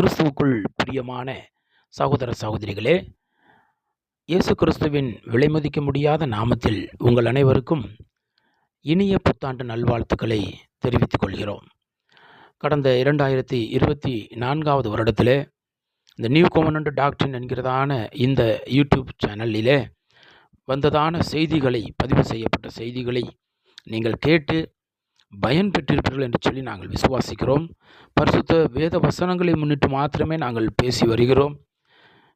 கிறிஸ்துவுக்குள் பிரியமான சகோதர சகோதரிகளே இயேசு கிறிஸ்துவின் விலைமதிக்க முடியாத நாமத்தில் உங்கள் அனைவருக்கும் இனிய புத்தாண்டு நல்வாழ்த்துக்களை தெரிவித்துக் கொள்கிறோம். கடந்த இரண்டாயிரத்தி இருபத்தி நான்காவது வருடத்திலே இந்த நியூ கோமனண்ட் டாக்டரின் என்கிறதான இந்த யூடியூப் சேனலிலே வந்ததான செய்திகளை பதிவு செய்யப்பட்ட செய்திகளை நீங்கள் கேட்டு பயன் பெற்றிருப்பீர்கள் என்று சொல்லி நாங்கள் விசுவாசிக்கிறோம். பரிசுத்த வேத வசனங்களை முன்னிட்டு மாத்திரமே நாங்கள் பேசி வருகிறோம்.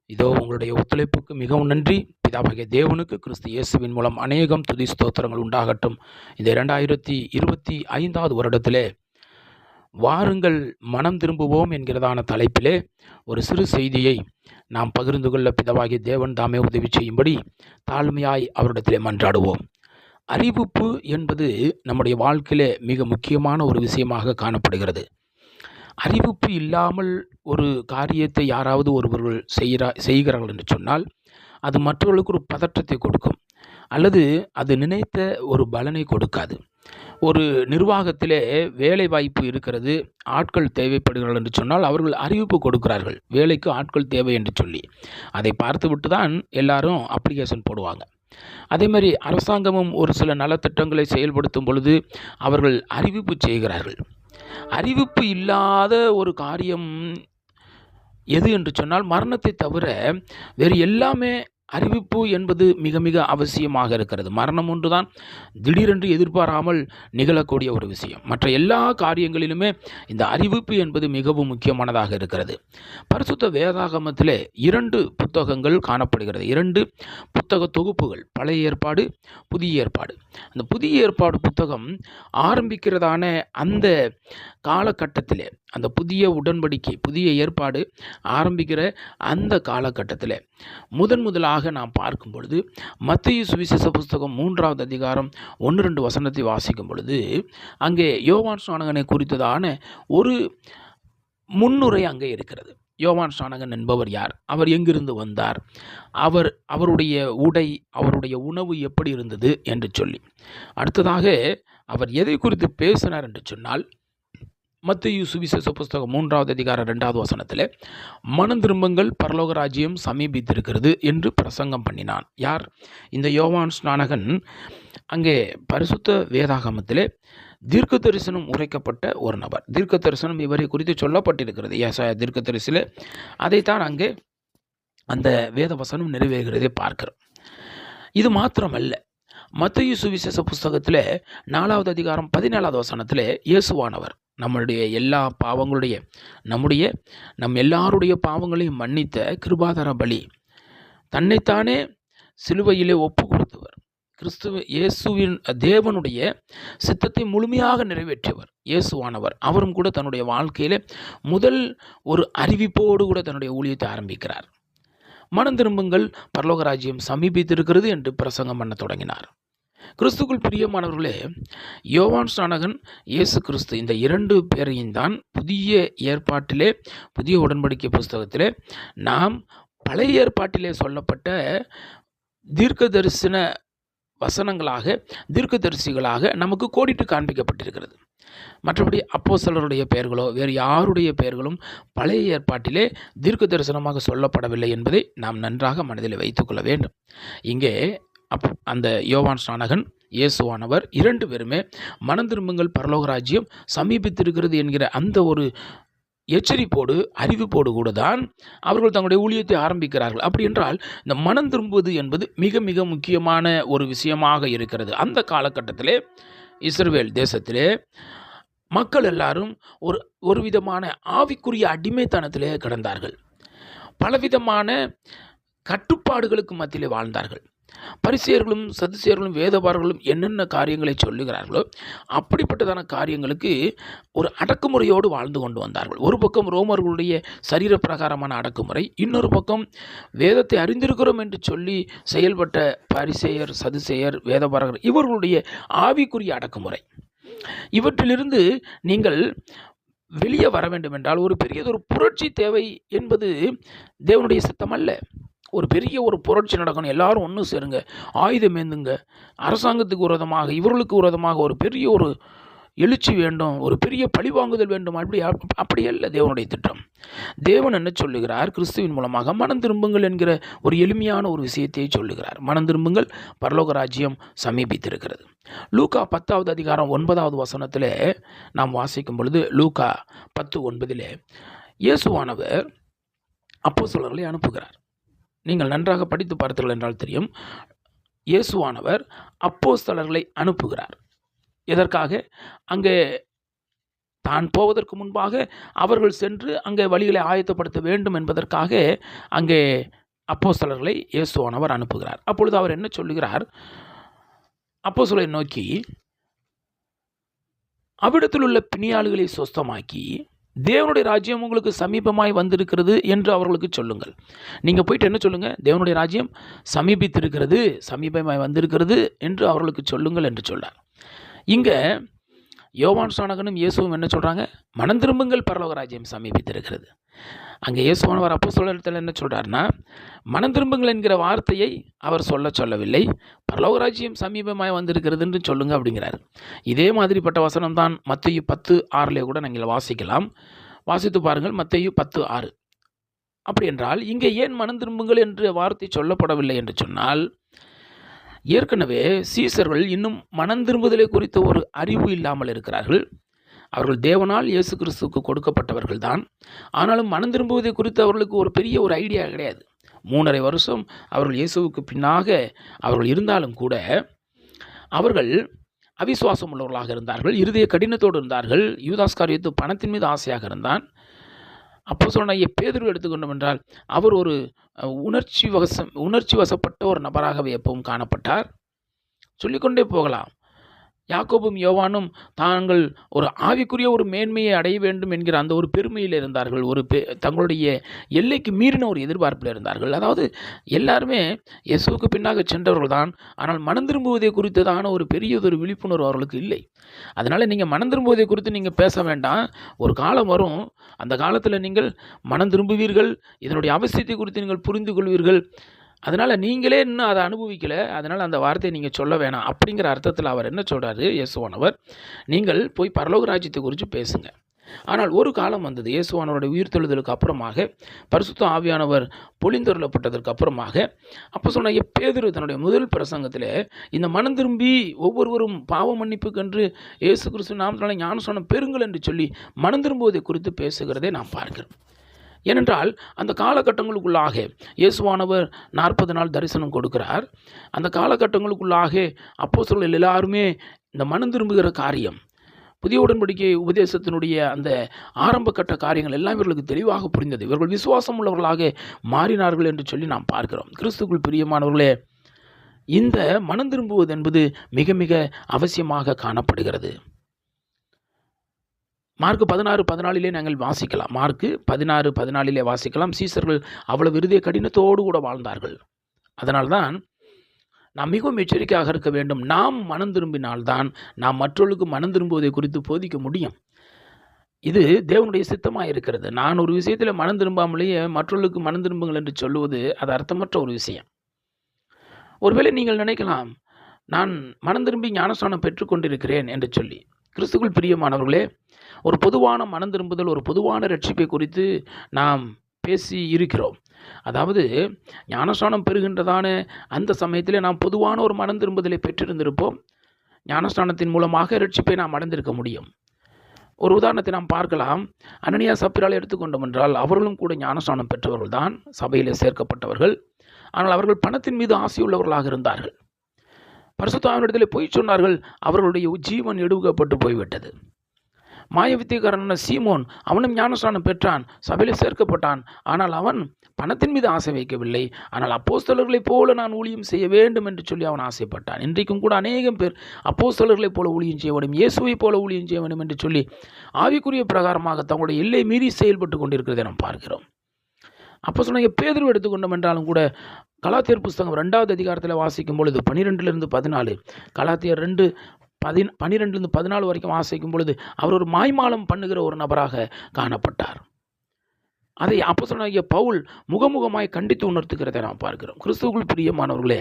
இதோ உங்களுடைய ஒத்துழைப்புக்கு மிகவும் நன்றி. பிதாபகிய தேவனுக்கு கிறிஸ்து இயேசுவின் மூலம் அநேகம் துதி ஸ்தோத்திரங்கள் உண்டாகட்டும். இந்த இரண்டாயிரத்தி இருபத்தி ஐந்தாவது வருடத்திலே வாருங்கள் மனம் திரும்புவோம் என்கிறதான தலைப்பிலே ஒரு சிறு செய்தியை நாம் பகிர்ந்து கொள்ள பிதவாகிய தேவன் தாமே உதவி செய்யும்படி தாழ்மையாய் அவரிடத்திலே மன்றாடுவோம். அறிவிப்பு என்பது நம்முடைய வாழ்க்கையிலே மிக முக்கியமான ஒரு விஷயமாக காணப்படுகிறது. அறிவிப்பு இல்லாமல் ஒரு காரியத்தை யாராவது ஒருவர்கள் செய்கிறா செய்கிறார்கள் என்று சொன்னால் அது மற்றவர்களுக்கு ஒரு பதற்றத்தை கொடுக்கும். அல்லது அது நினைத்த ஒரு பலனை கொடுக்காது. ஒரு நிர்வாகத்திலே வேலை வாய்ப்பு இருக்கிறது ஆட்கள் தேவைப்படுகிறார்கள் என்று சொன்னால் அவர்கள் அறிவிப்பு கொடுக்கிறார்கள். வேலைக்கு ஆட்கள் தேவை என்று சொல்லி. அதை பார்த்துவிட்டு தான் எல்லாரும் அப்ளிகேஷன் போடுவாங்க. அதே மாதிரி அரசாங்கமும் ஒரு சில நலத்திட்டங்களை செயல்படுத்தும் பொழுது அவர்கள் அறிவிப்பு செய்கிறார்கள். அறிவிப்பு இல்லாத ஒரு காரியம் எது என்று சொன்னால் மரணத்தை தவிர வேறு எல்லாமே அறிவிப்பு என்பது மிக மிக அவசியமாக இருக்கிறது. மரணம் ஒன்றுதான். திடீரென்று எதிர்பாராமல் நிகழக்கூடிய ஒரு விஷயம். மற்ற எல்லா காரியங்களிலுமே இந்த அறிவிப்பு என்பது மிகவும் முக்கியமானதாக இருக்கிறது. பரிசுத்த வேதாகமத்திலே இரண்டு புத்தகங்கள் காணப்படுகிறது. இரண்டு புத்தக தொகுப்புகள். பழைய ஏற்பாடு புதிய ஏற்பாடு. அந்த புதிய ஏற்பாடு புத்தகம் ஆரம்பிக்கிறதான அந்த காலகட்டத்தில் அந்த புதிய உடன்படிக்கை புதிய ஏற்பாடு ஆரம்பிக்கிற அந்த காலகட்டத்தில் முதன் முதலாக நாம் பார்க்கும் பொழுது மத்திய சுவிசேஷ புஸ்தகம் மூன்றாவது அதிகாரம் ஒன்று ரெண்டு வசனத்தை வாசிக்கும் பொழுது அங்கே யோவான் ஸ்நானகனை குறித்ததான ஒரு முன்னுரை அங்கே இருக்கிறது. யோவான் ஸ்நானகன் என்பவர் யார்? அவர் எங்கிருந்து வந்தார்? அவர் அவருடைய உடை அவருடைய உணவு எப்படி இருந்தது என்று சொல்லி. அடுத்ததாக அவர் எதை குறித்து பேசினார் என்று சொன்னால் மத்திய சுவிசேஷ புஸ்தகம் மூன்றாவது அதிகாரம் ரெண்டாவது வசனத்தில் மனம் திரும்பங்கள் பரலோக ராஜ்யம் சமீபித்திருக்கிறது என்று பிரசங்கம் பண்ணினான். யார்? இந்த யோவான் ஸ்நானகன். அங்கே பரிசுத்த வேதாகமத்திலே தீர்க்க தரிசனம் உரைக்கப்பட்ட ஒரு நபர். தீர்க்க தரிசனம் இவரை குறித்து சொல்லப்பட்டிருக்கிறது. ஏசாய தீர்க்க தரிசில அதைத்தான் அங்கே அந்த வேத வசனம் நிறைவேறுகிறதை பார்க்கிறோம். இது மாத்திரமல்ல. மத்திய சுவிசேஷ புஸ்தகத்தில் நாலாவது அதிகாரம் பதினேழாவது வசனத்தில் இயேசுவானவர் நம்மளுடைய எல்லா பாவங்களுடைய நம்முடைய நம் எல்லாருடைய பாவங்களையும் மன்னித்த கிருபாதார பலி தன்னைத்தானே சிலுவையிலே ஒப்பு கொடுத்தவர் கிறிஸ்துவ இயேசுவின் தேவனுடைய சித்தத்தை முழுமையாக நிறைவேற்றியவர் இயேசுவானவர். அவரும் கூட தன்னுடைய வாழ்க்கையில் முதல் ஒரு அறிவிப்போடு கூட தன்னுடைய ஊழியத்தை ஆரம்பிக்கிறார். மனம் திரும்புங்கள் பரலோகராஜ்யம் சமீபித்திருக்கிறது என்று பிரசங்கம் பண்ண தொடங்கினார். கிறிஸ்துக்குள் பிரியமானவர்களே யோவான் ஸ்நானகன் இயேசு கிறிஸ்து இந்த இரண்டு பேரையும் தான் புதிய ஏற்பாட்டிலே புதிய உடன்படிக்கை புஸ்தகத்திலே நாம் பழைய ஏற்பாட்டிலே சொல்லப்பட்ட தீர்க்க தரிசன வசனங்களாக தீர்க்கதரிசிகளாக நமக்கு கோடிட்டு காண்பிக்கப்பட்டிருக்கிறது. மற்றபடி அப்போ சிலருடைய பெயர்களோ வேறு யாருடைய பெயர்களும் பழைய ஏற்பாட்டிலே தீர்க்க தரிசனமாக சொல்லப்படவில்லை என்பதை நாம் நன்றாக மனதில் வைத்துக்கொள்ள வேண்டும். இங்கே அப் அந்த யோவான் ஸ்நானகன் இயேசுவானவர் இரண்டு பேருமே மனம் திரும்புங்கள் பரலோக ராஜ்யம் சமீபித்திருக்கிறது என்கிற அந்த ஒரு எச்சரிப்போடு அறிவிப்போடு கூட தான் அவர்கள் தங்களுடைய ஊழியத்தை ஆரம்பிக்கிறார்கள். அப்படி என்றால் இந்த மனம் திரும்புவது என்பது மிக மிக முக்கியமான ஒரு விஷயமாக இருக்கிறது. அந்த காலகட்டத்திலே இஸ்ரேல் தேசத்திலே மக்கள் எல்லாரும் ஒரு ஒரு விதமான ஆவிக்குரிய அடிமைத்தனத்திலே கிடந்தார்கள். பலவிதமான கட்டுப்பாடுகளுக்கு மத்தியிலே வாழ்ந்தார்கள். பரிசியர்களும் சதுசியர்களும் வேதபாரர்களும் என்னென்ன காரியங்களை சொல்லுகிறார்களோ அப்படிப்பட்டதான காரியங்களுக்கு ஒரு அடக்குமுறையோடு வாழ்ந்து கொண்டு வந்தார்கள். ஒரு பக்கம் ரோமர்களுடைய சரீர பிரகாரமான அடக்குமுறை இன்னொரு பக்கம் வேதத்தை அறிந்திருக்கிறோம் என்று சொல்லி செயல்பட்ட பரிசேயர் சதுசேயர் வேதபாரகர் இவர்களுடைய ஆவிக்குரிய அடக்குமுறை. இவற்றிலிருந்து நீங்கள் வெளியே வர வேண்டும் என்றால் ஒரு பெரியதொரு புரட்சி தேவை என்பது தேவனுடைய சித்தம் அல்ல ஒரு பெரிய ஒரு புரட்சி நடக்கணும். எல்லாரும் ஒன்று சேருங்க. ஆயுதம் ஏந்துங்க. அரசாங்கத்துக்கு விரோதமாக இவர்களுக்கு விரோதமாக ஒரு பெரிய ஒரு எழுச்சி வேண்டும். ஒரு பெரிய பழிவாங்குதல் வேண்டும். அப்படி அப்படி அல்ல தேவனுடைய திட்டம். தேவன் என்ன சொல்லுகிறார்? கிறிஸ்துவின் மூலமாக மனம் திரும்புங்கள் என்கிற ஒரு எளிமையான ஒரு விஷயத்தை சொல்லுகிறார். மனம் திரும்புங்கள் பரலோக ராஜ்யம் சமீபித்திருக்கிறது. லூக்கா பத்தாவது அதிகாரம் ஒன்பதாவது வசனத்தில் நாம் வாசிக்கும் பொழுது லூக்கா பத்து ஒன்பதிலே இயேசுவானவர் அப்போ அனுப்புகிறார். நீங்கள் நன்றாக படித்து பார்த்தீர்கள் என்றால் தெரியும் இயேசுவானவர் அப்போஸ்தலர்களை அனுப்புகிறார். எதற்காக? அங்கே தான் போவதற்கு முன்பாக அவர்கள் சென்று அங்கே வழிகளை ஆயத்தப்படுத்த வேண்டும் என்பதற்காக அங்கே அப்போஸ்தலர்களை இயேசுவானவர் அனுப்புகிறார். அப்பொழுது அவர் என்ன சொல்லுகிறார்? அப்போஸ்தலரை நோக்கி அவ்விடத்தில் உள்ள பிணியாளுகளை சொஸ்தமாக்கி தேவனுடைய ராஜ்யம் உங்களுக்கு சமீபமாய் வந்திருக்கிறது என்று அவர்களுக்கு சொல்லுங்கள். நீங்கள் போயிட்டு என்ன சொல்லுங்கள் தேவனுடைய ராஜ்யம் சமீபித்திருக்கிறது சமீபமாய் வந்திருக்கிறது என்று அவர்களுக்கு சொல்லுங்கள் என்று சொன்னார். இங்கே யோவான் சாணகனும் இயேசுவும் என்ன சொல்கிறாங்க மனம் திரும்புங்கள் பரலோக ராஜ்யம் சமீபித்திருக்கிறது. அங்கே இயேசுவானவர் அப்போ சொல்லத்தில் என்ன சொல்கிறாருன்னா மனம் திரும்புங்கள் என்கிற வார்த்தையை அவர் சொல்ல சொல்லவில்லை. பரலோக சமீபமாக வந்திருக்கிறது வந்திருக்கிறதுன்னு சொல்லுங்க அப்படிங்கிறார். இதே மாதிரிப்பட்ட வசனம் தான் மத்தையு பத்து ஆறிலே கூட நீங்கள் வாசிக்கலாம். வாசித்து பாருங்கள் மத்தையு பத்து ஆறு. அப்படி என்றால் இங்கே ஏன் மனம் திரும்புங்கள் என்று வார்த்தை சொல்லப்படவில்லை என்று சொன்னால் ஏற்கனவே சீசர்கள் இன்னும் மனம் திரும்புதலை குறித்த ஒரு அறிவு இல்லாமல் இருக்கிறார்கள். அவர்கள் தேவனால் இயேசு கிறிஸ்துவுக்கு கொடுக்கப்பட்டவர்கள் தான். ஆனாலும் மனம் திரும்புவதை குறித்து அவர்களுக்கு ஒரு பெரிய ஒரு ஐடியா கிடையாது. மூணரை வருஷம் அவர்கள் இயேசுவுக்கு பின்னாக அவர்கள் இருந்தாலும் கூட அவர்கள் அவிசுவாசம் உள்ளவர்களாக இருந்தார்கள் இருதய கடினத்தோடு இருந்தார்கள் யூதாஸ்காரியத்து பணத்தின் மீது ஆசையாக இருந்தான். அப்போ சொன்ன பேதர்வு எடுத்துக்கொண்டோம் என்றால் அவர் ஒரு உணர்ச்சி வசம் உணர்ச்சி வசப்பட்ட ஒரு நபராகவே எப்பவும் காணப்பட்டார். சொல்லிக்கொண்டே போகலாம். யாக்கோபும் யோவானும் தாங்கள் ஒரு ஆவிக்குரிய ஒரு மேன்மையை அடைய வேண்டும் என்கிற அந்த ஒரு பெருமையில் இருந்தார்கள். ஒரு பெ தங்களுடைய எல்லைக்கு மீறின ஒரு எதிர்பார்ப்பில் இருந்தார்கள். அதாவது எல்லாருமே இயேசுவுக்கு பின்னாக சென்றவர்கள் தான் ஆனால் மனம் திரும்புவதை குறித்ததான ஒரு பெரியதொரு விழிப்புணர்வு அவர்களுக்கு இல்லை. அதனால் நீங்கள் மனம் திரும்புவதை குறித்து நீங்கள் பேச வேண்டாம். ஒரு காலம் வரும். அந்த காலத்தில் நீங்கள் மனம் திரும்புவீர்கள். இதனுடைய அவசியத்தை குறித்து நீங்கள் புரிந்து கொள்வீர்கள். அதனால் நீங்களே இன்னும் அதை அனுபவிக்கலை. அதனால் அந்த வார்த்தையை நீங்கள் சொல்ல வேணாம். அப்படிங்கிற அர்த்தத்தில் அவர் என்ன சொல்கிறாரு இயேசுவானவர் நீங்கள் போய் பரலோக ராஜ்யத்தை குறித்து பேசுங்க. ஆனால் ஒரு காலம் வந்தது. இயேசுவானவருடைய உயிர்த்தெழுதலுக்கு அப்புறமாக பரிசுத்த ஆவியானவர் பொழிந்தொருளப்பட்டதற்கு அப்புறமாக அப்போ சொன்ன எப்பேதிரு தன்னுடைய முதல் பிரசங்கத்தில் இந்த மனம் திரும்பி ஒவ்வொருவரும் பாவ மன்னிப்புக்கென்று இயேசு கிறிஸ்து நாமத்தினால ஞானம் சொன்ன பெருங்கள் என்று சொல்லி மனம் திரும்புவதை குறித்து பேசுகிறதை நான் பார்க்கிறேன் ஏனென்றால் அந்த காலகட்டங்களுக்குள்ளாக இயேசுவானவர் நாற்பது நாள் தரிசனம் கொடுக்கிறார். அந்த காலகட்டங்களுக்குள்ளாக அப்போ சொல்ல எல்லாருமே இந்த மனம் திரும்புகிற காரியம் புதிய உடன்படிக்கை உபதேசத்தினுடைய அந்த ஆரம்ப கட்ட காரியங்கள் எல்லாம் இவர்களுக்கு தெளிவாக புரிந்தது. இவர்கள் விசுவாசம் உள்ளவர்களாக மாறினார்கள் என்று சொல்லி நாம் பார்க்கிறோம். கிறிஸ்துக்குள் பிரியமானவர்களே இந்த மனம் திரும்புவது என்பது மிக மிக அவசியமாக காணப்படுகிறது. மார்க் பதினாறு பதினாலிலே நாங்கள் வாசிக்கலாம். மார்க்கு பதினாறு பதினாலிலே வாசிக்கலாம். சீசர்கள் அவ்வளவு இறுதிய கடினத்தோடு கூட வாழ்ந்தார்கள். அதனால்தான் நாம் மிகவும் எச்சரிக்கையாக இருக்க வேண்டும். நாம் மனம் திரும்பினால்தான் நாம் மற்றவர்களுக்கு மனம் திரும்புவதை குறித்து போதிக்க முடியும். இது தேவனுடைய சித்தமாக இருக்கிறது. நான் ஒரு விஷயத்தில் மனம் திரும்பாமலேயே மற்றவர்களுக்கு மனம் திரும்புங்கள் என்று சொல்லுவது அது அர்த்தமற்ற ஒரு விஷயம். ஒருவேளை நீங்கள் நினைக்கலாம் நான் மனம் திரும்பி ஞானஸ்தானம் பெற்றுக்கொண்டிருக்கிறேன் என்று சொல்லி. கிறிஸ்துக்குள் பிரியமானவர்களே ஒரு பொதுவான மனம் திரும்புதல் ஒரு பொதுவான ரட்சிப்பை குறித்து நாம் பேசி இருக்கிறோம். அதாவது ஞானஸ்தானம் பெறுகின்றதான அந்த சமயத்தில் நாம் பொதுவான ஒரு மனம் திரும்புதலை பெற்றிருந்திருப்போம். ஞானஸ்தானத்தின் மூலமாக ரட்சிப்பை நாம் அடைந்திருக்க முடியும். ஒரு உதாரணத்தை நாம் பார்க்கலாம். அனனியா சப்பிரால் எடுத்துக்கொண்டோம் என்றால் அவர்களும் கூட ஞானஸ்தானம் பெற்றவர்கள் தான் சபையில் சேர்க்கப்பட்டவர்கள். ஆனால் அவர்கள் பணத்தின் மீது ஆசையுள்ளவர்களாக இருந்தார்கள். பரிசுத்தாவினிடத்தில் பொய் சொன்னார்கள் அவர்களுடைய ஜீவன் எடுக்கப்பட்டு போய்விட்டது. மாயவித்தியக்காரனான சீமோன் அவனும் ஞானஸ்தானம் பெற்றான் சபையில் சேர்க்கப்பட்டான். ஆனால் அவன் பணத்தின் மீது ஆசை வைக்கவில்லை. ஆனால் அப்போஸ்தலர்களைப் போல நான் ஊழியம் செய்ய வேண்டும் என்று சொல்லி அவன் ஆசைப்பட்டான். இன்றைக்கும் கூட அநேகம் பேர் அப்போஸ்தலர்களைப் போல ஊழியம் செய்ய வேண்டும் இயேசுவைப் போல ஊழியம் செய்ய வேண்டும் என்று சொல்லி ஆவிக்குரிய பிரகாரமாக தங்களுடைய எல்லை மீறி செயல்பட்டு கொண்டிருக்கிறதை நாம் பார்க்கிறோம். அப்போ சொன்னாங்க பேதர்வு எடுத்துக்கொண்டோம் என்றாலும் கூட கலாத்தியர் புஸ்தகம் ரெண்டாவது அதிகாரத்தில் வாசிக்கும் பொழுது பன்னிரெண்டுலேருந்து பதினாலு கலாத்தியர் ரெண்டு பதின் பன்னிரெண்டுலேருந்து பதினாலு வரைக்கும் வாசிக்கும் பொழுது அவர் ஒரு மாய்மாலம் பண்ணுகிற ஒரு நபராக காணப்பட்டார். அதை அப்போ சொன்ன பவுல் முகமுகமாய் கண்டித்து உணர்த்துகிறதை நாம் பார்க்கிறோம். கிறிஸ்துவுக்குள் பிரியமானவர்களே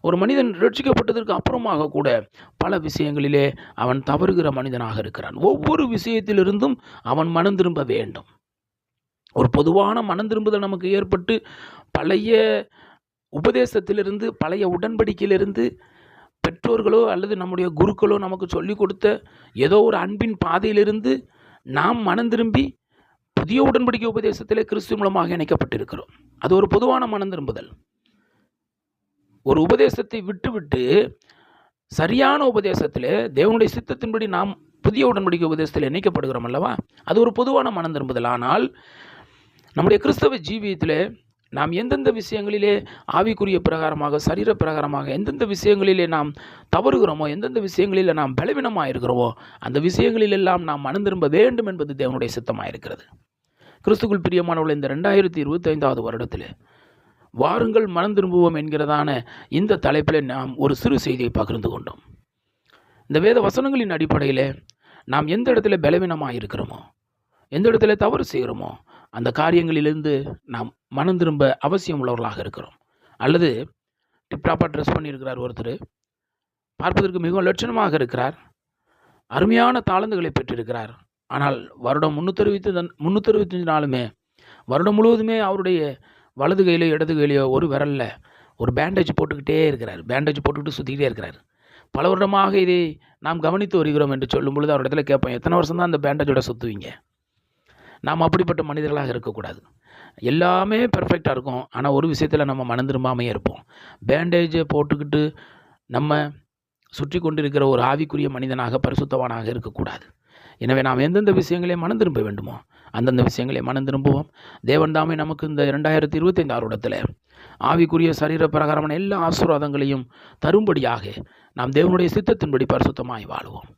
ஒரு மனிதன் ரட்சிக்கப்பட்டதற்கு அப்புறமாக கூட பல விஷயங்களிலே அவன் தவறுகிற மனிதனாக இருக்கிறான். ஒவ்வொரு விஷயத்திலிருந்தும் அவன் மனம் திரும்ப வேண்டும். ஒரு பொதுவான மனம் திரும்புதல் நமக்கு ஏற்பட்டு பழைய உபதேசத்திலிருந்து பழைய உடன்படிக்கையிலிருந்து பெற்றோர்களோ அல்லது நம்முடைய குருக்களோ நமக்கு சொல்லிக் கொடுத்த ஏதோ ஒரு அன்பின் பாதையிலிருந்து நாம் மனம் திரும்பி புதிய உடன்படிக்கை உபதேசத்திலே கிறிஸ்து மூலமாக இணைக்கப்பட்டிருக்கிறோம். அது ஒரு பொதுவான மனம் திரும்புதல் ஒரு உபதேசத்தை விட்டுவிட்டு சரியான உபதேசத்திலே தேவனுடைய சித்தத்தின்படி நாம் புதிய உடன்படிக்கை உபதேசத்தில் இணைக்கப்படுகிறோம் அல்லவா? அது ஒரு பொதுவான மனம் திரும்புதல் ஆனால் நம்முடைய கிறிஸ்தவ ஜீவியத்தில் நாம் எந்தெந்த விஷயங்களிலே ஆவிக்குரிய பிரகாரமாக சரீர பிரகாரமாக எந்தெந்த விஷயங்களிலே நாம் தவறுகிறோமோ எந்தெந்த விஷயங்களில் நாம் பலவீனமாக இருக்கிறோமோ அந்த விஷயங்களிலெல்லாம் நாம் மனம் திரும்ப வேண்டும் என்பது தேவனுடைய சித்தமாக இருக்கிறது கிறிஸ்துக்குள் பிரியமானவர்கள் இந்த ரெண்டாயிரத்தி இருபத்தைந்தாவது வருடத்தில் வாருங்கள் மனம் திரும்புவோம் என்கிறதான இந்த தலைப்பில் நாம் ஒரு சிறு செய்தியை பகிர்ந்து கொண்டோம். இந்த வேத வசனங்களின் அடிப்படையில் நாம் எந்த இடத்துல பலவீனமாக இருக்கிறோமோ எந்த இடத்துல தவறு செய்கிறோமோ அந்த காரியங்களிலிருந்து நாம் மனம் திரும்ப அவசியம் உள்ளவர்களாக இருக்கிறோம் அல்லது டிப்டாப்பாக ட்ரெஸ் பண்ணியிருக்கிறார் ஒருத்தர் பார்ப்பதற்கு மிகவும் லட்சணமாக இருக்கிறார் அருமையான தாளந்துகளை பெற்றிருக்கிறார். ஆனால் வருடம் முந்நூற்றறுபத்தி முந்நூற்றறுபத்தஞ்சு நாளுமே வருடம் முழுவதுமே அவருடைய வலது கையிலோ இடது கையிலையோ ஒரு விரலில் ஒரு பேண்டேஜ் போட்டுக்கிட்டே இருக்கிறார். பேண்டேஜ் போட்டுக்கிட்டு சுற்றிக்கிட்டே இருக்கிறார். பல வருடமாக இதை நாம் கவனித்து வருகிறோம் என்று சொல்லும் பொழுது அவர் இடத்துல கேட்போம் எத்தனை வருஷம் தான் அந்த பேண்டேஜோட சுற்றுவீங்க நாம் அப்படிப்பட்ட மனிதர்களாக இருக்கக்கூடாது. எல்லாமே பெர்ஃபெக்டாக இருக்கும். ஆனால் ஒரு விஷயத்தில் நம்ம மனம் திரும்பாமையே இருப்போம் பேண்டேஜை போட்டுக்கிட்டு நம்ம சுற்றி கொண்டிருக்கிற ஒரு ஆவிக்குரிய மனிதனாக பரிசுத்தவானாக இருக்கக்கூடாது. எனவே நாம் எந்தெந்த விஷயங்களே மனம் திரும்ப வேண்டுமோ அந்தந்த விஷயங்களே மனம் திரும்புவோம் தேவன் தாமே நமக்கு இந்த இரண்டாயிரத்தி இருபத்தைந்து ஆறுடத்தில் ஆவிக்குரிய சரீர பிரகாரமான எல்லா ஆசீர்வாதங்களையும் தரும்படியாக நாம் தேவனுடைய சித்தத்தின்படி பரிசுத்தமாய் வாழுவோம்.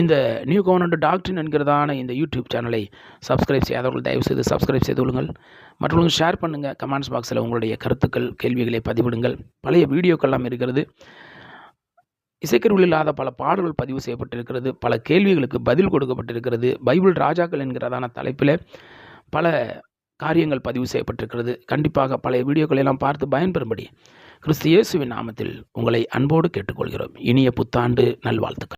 இந்த நியூ கவர்னண்ட் டாக்டரின் என்கிறதான இந்த யூடியூப் சேனலை சப்ஸ்கிரைப் செய்யாதவர்கள் தயவு செய்து சப்ஸ்கிரைப் செய்து கொள்ளுங்கள். மற்றவங்களுக்கு ஷேர் பண்ணுங்கள் கமெண்ட்ஸ் பாக்ஸில் உங்களுடைய கருத்துக்கள் கேள்விகளை பதிவிடுங்கள். பழைய வீடியோக்கெல்லாம் இருக்கிறது. இசைக்கருவில் இல்லாத பல பாடல்கள் பதிவு செய்யப்பட்டிருக்கிறது. பல கேள்விகளுக்கு பதில் கொடுக்கப்பட்டிருக்கிறது. பைபிள் ராஜாக்கள் என்கிறதான தலைப்பில் பல காரியங்கள் பதிவு செய்யப்பட்டிருக்கிறது. கண்டிப்பாக பழைய வீடியோக்களை எல்லாம் பார்த்து பயன்பெறும்படி கிறிஸ்து இயேசுவின் நாமத்தில் உங்களை அன்போடு கேட்டுக்கொள்கிறோம். இனிய புத்தாண்டு நல்வாழ்த்துக்கள்.